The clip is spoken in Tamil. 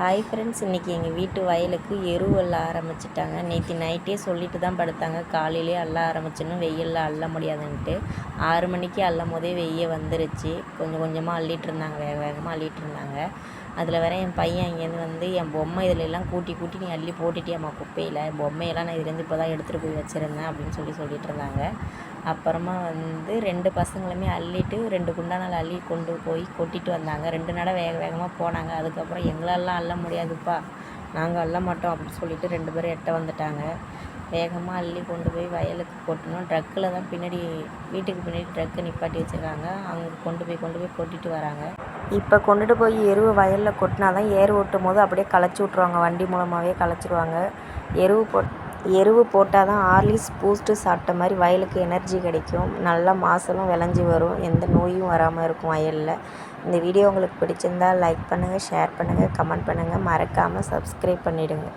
ஹாய் ஃப்ரெண்ட்ஸ் இன்றைக்கி எங்கள் வீட்டு வயலுக்கு எரு அள்ள ஆரம்பிச்சிட்டாங்க. நேற்று நைட்டே சொல்லிட்டு தான் படுத்தாங்க. காலையிலே அள்ள ஆரம்பிச்சிடணும் வெயிலில் அள்ள முடியாதுன்ட்டு. ஆறு மணிக்கு அள்ளும் போதே வெய்ய வந்துருச்சு. கொஞ்சம் கொஞ்சமாக அள்ளிட்டு இருந்தாங்க. வேக வேகமாக அள்ளிட்டு இருந்தாங்க. அதில் வேற என் பையன் அங்கேருந்து வந்து என் பொம்மை இதில் எல்லாம் கூட்டி கூட்டி நீ அள்ளி போட்டுட்டியாம்மா குப்பையில். பொம்மையெல்லாம் நான் இதுலேருந்து இப்போ தான் எடுத்துகிட்டு போய் வச்சுருந்தேன் அப்படின்னு சொல்லி சொல்லிட்டு இருந்தாங்க. அப்புறமா வந்து ரெண்டு பசங்களுமே அள்ளிட்டு ரெண்டு குண்டானால் அள்ளி கொண்டு போய் கொட்டிட்டு வந்தாங்க. ரெண்டு நடை வேக வேகமாக போனாங்க. அதுக்கப்புறம் எங்களாலாம் அள்ள முடியாதுப்பா. நாங்கள் அள்ள மாட்டோம் அப்படின்னு சொல்லிட்டு ரெண்டு பேரும் எட்ட வந்துட்டாங்க. வேகமாக அள்ளி கொண்டு போய் வயலுக்கு கொட்டணும் ட்ரக்கில் தான் பின்னாடி வீட்டுக்கு பின்னாடி ட்ரக்கு நிப்பாட்டி வச்சுருக்காங்க. அவங்க கொண்டு போய் கொண்டு போய் கொட்டிட்டு வராங்க. இப்போ கொண்டுட்டு போய் எருவு வயலில் கொட்டினா தான் ஏர் ஓட்டும் போது அப்படியே களைச்சி விட்ருவாங்க வண்டி மூலமாகவே களைச்சிருவாங்க. எருவு போட் எருவு போட்டால் தான் ஆர்லிஸ் பூஸ்ட்டு சாப்பிட்ட மாதிரி வயலுக்கு எனர்ஜி கிடைக்கும். நல்லா மாசலும் விளைஞ்சி வரும். எந்த நோயும் வராமல் இருக்கும் வயலில். இந்த வீடியோ உங்களுக்கு பிடிச்சிருந்தா லைக் பண்ணுங்கள் ஷேர் பண்ணுங்கள் கமெண்ட் பண்ணுங்கள் மறக்காமல் சப்ஸ்கிரைப் பண்ணிவிடுங்க